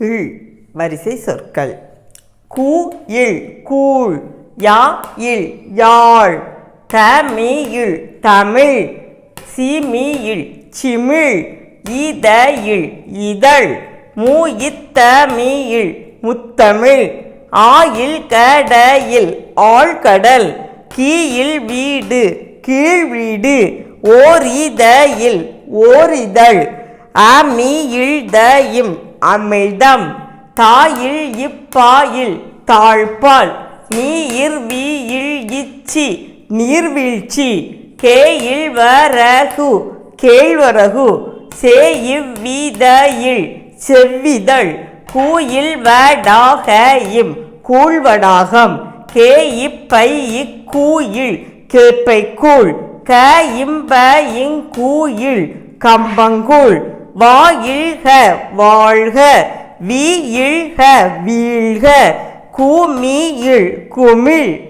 இல் வரிசை சொற்கள். கூ இல் கூழ். யா இல் யாழ். தமி இல் தமிழ். சிமி இல் சிமிழ். ஈத இல் இதழ். மூ இத்தமி இல் முத்தமிழ். ஆயில் கடையில் ஆழ்கடல். கீயில் வீடு. கீழ் வீடு. ஓர் இதழில் ஓரிதழ் இழ்த இம். அமிழ்தம். தாயில் இப்பாயில் தாழ்பால். நீர் வீயில் இச்சி நீர்வீழ்ச்சி. கேயில் வரகு கேழ்வரகு. சேயிவ்விதையில் செவ்விதழ். கூயில் வடாகையும் கூழ்வடாகம். கேயிப்பை இக்கூயில் கேப்பைக்கூழ். க இம்ப இங்கூயில் கம்பங்கூழ். வாயிழ்க வாழ்க வீயிழ்க வீழ்க கூமியில் குமிழ்.